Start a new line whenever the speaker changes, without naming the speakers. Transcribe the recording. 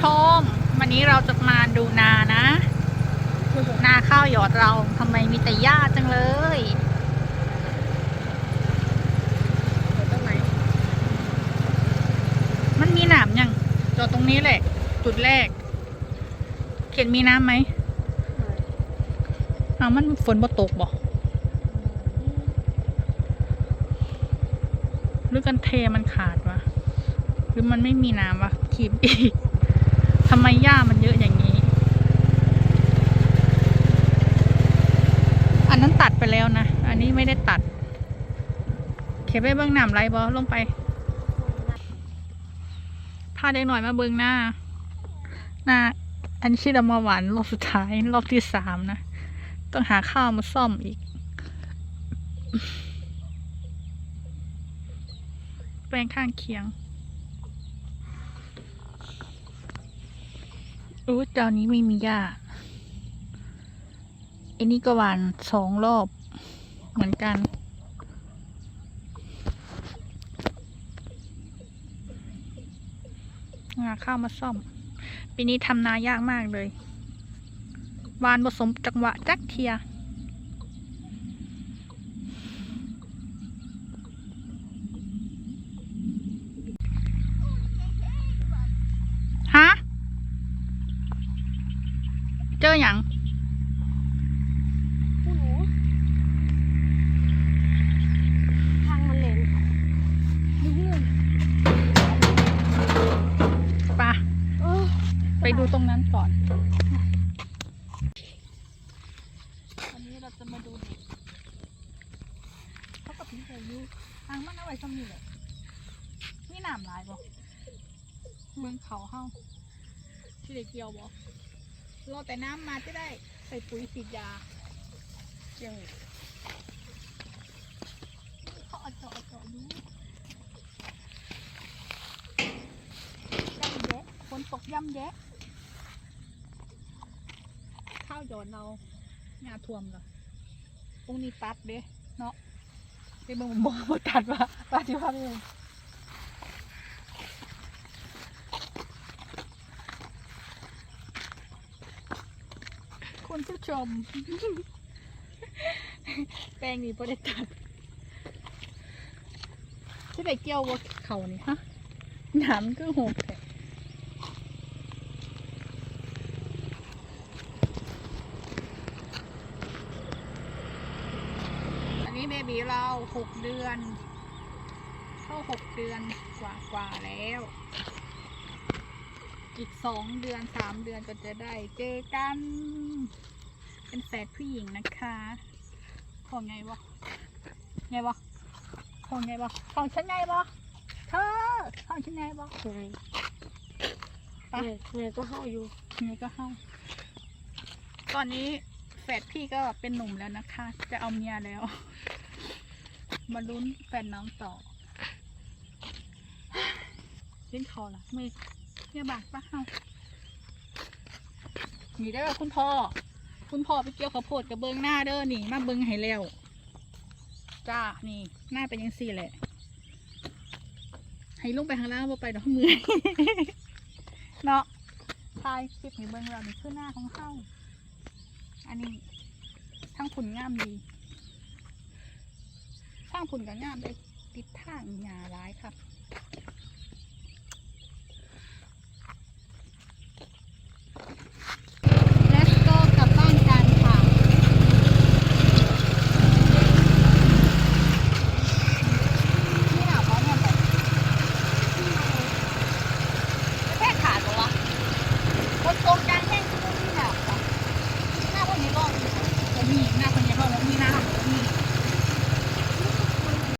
ชม วันนี้เราจะมาดูนานะ นาข้าวหยอดเราทำไมมีแต่หญ้าจังเลย
ต้นไหน
มันมีหนามยังจอดตรงนี้แหละ จุดแรก เขียนมีน้ำไหมเอามันฝนบ่ตกบ่หรือกันเทมันขาดวะหรือมันไม่มีน้ำวะขีบอีก ทำไมหญ้ามันเยอะอย่างนี้ อันนั้นตัดไปแล้วนะ อันนี้ไม่ได้ตัด เขียนไปเบื้องหนามไรบอลงไปพาเด็กหน่อยมาเบิงหน้า หน้า อันชื่อดมาหวานรอบสุดท้าย รอบที่สามนะ ต้องหาข้าวมาซ่อมอีก แปลงข้างเคียง อู้เจ้านี้ไม่มีหญ้าอันนี้ก็หวานสองรอบเหมือนกัน งาข้าวมาซ่อม ปีนี้ทำนายากมากเลย วานผสมจังหวะจักเทีย ฮะ เจออย่าง
ผู้หนูทางมันเลนลื่น
ปะ
ๆเออ
ไปดูตรงนั้นก่อนวันนี้เราจะมาดูเด็กเขากับพี่เคยอยูทางมันเอาไว้ซ้ำนี่แหละนี่น้ำลายบ่เมืองเขาเฮาที่เด็กเกี่ยวบ่ รอแต่น้ำมาจะได้ใส่ปุ๋ยฉีดยาเกี่ยวเขาเอาเจาะเอาเจาะดูย่ำแยะฝนตกย่ำแยะ ข้าวหยอดเราหญ้าท่วมเหรอตรงนี้ตัดเด้เนาะเดี๋ยวมึงบอกว่ตัดว่าว่าที่ว่ามึง ชม แปลงนี้พอได้ตัดที่ไหนเกี่ยวว่าเขานี่ฮะหนามนก็หกแท้อันนี้เบบีเราหกเดือน เข้าหกเดือนกว่ากว่าแล้ว อีกสองเดือนสามเดือนก็จะได้เจอกัน เป็นแฝดผู้หญิงนะคะของไงวะไงวะของไงวะของฉันไงวะเธอของฉันไงวะ
ไง
ไป
ไงไงก็เข้าอยู่
นี่ก็เข้า ตอนนี้แฝดพี่ก็เป็นหนุ่มแล้วนะคะ จะเอาเมียแล้ว มาลุ้นแฟนน้องต่อเล่นคอละไม่เนี่ยบากปะเฮานี่เด้อคุณพ่อ คุณพ่อไปเกี่ยวข้าวโพดกับเบิงหน้าเด้อนี่ มาเบิงให้แล้วจ้านี่ หน้าเป็นยังสี่แหละ ให้ลงไปข้างล่างบ่ไปดอกมือเนาะทายคลิปนี้เบิ่งเรานี่คือหน้าของเฮาอันนี้ทั้งผุนงามดีทั้งผุนกับงามเลยติดทางหญ้าร้ายค่ะ